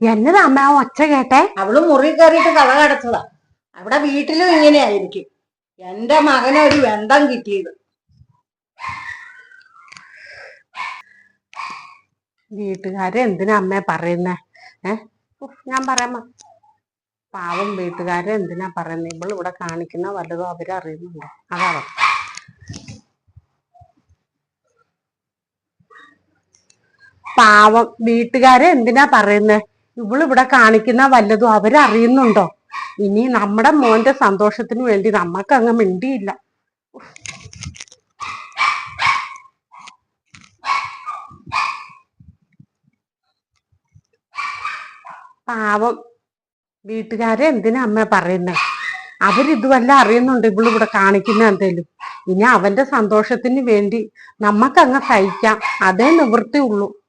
എന്നതാ അമ്മ ആ ഒച്ച കേട്ടെ? അവൾ മുറി കയറിയിട്ട് കള കടച്ചതാ. അവിടെ വീട്ടിലും ഇങ്ങനെയായിരിക്കും. എന്റെ മകനെ ഒരു വെന്തം കിട്ടിയത്. വീട്ടുകാരെ എന്തിനാ അമ്മ പറയുന്നേ? ഏ? ഞാൻ പറയാമ പാവം വീട്ടുകാരെ എന്തിനാ പറയുന്നത് ഇവൾ ഇവിടെ കാണിക്കുന്ന വല്ലതും അവരറിയുന്നുണ്ട് അതാണ് പാവം വീട്ടുകാരെ എന്തിനാ പറയുന്നത് ഇവളിവിടെ കാണിക്കുന്ന വല്ലതും അവരറിയുന്നുണ്ടോ? ഇനി നമ്മുടെ മോന്റെ സന്തോഷത്തിന് വേണ്ടി നമ്മക്ക് അങ്ങ് മിണ്ടിയില്ല. പാവം. വീട്ടുകാരെ എന്തിനാ അമ്മ പറയുന്നേ? അവരിതുവല്ല അറിയുന്നുണ്ട് ഇവളിവിടെ കാണിക്കുന്ന എന്തേലും. ഇനി അവന്റെ സന്തോഷത്തിന് വേണ്ടി നമ്മക്കങ്ങ് സഹിക്കാം. അതേ നിവൃത്തിയുള്ളൂ.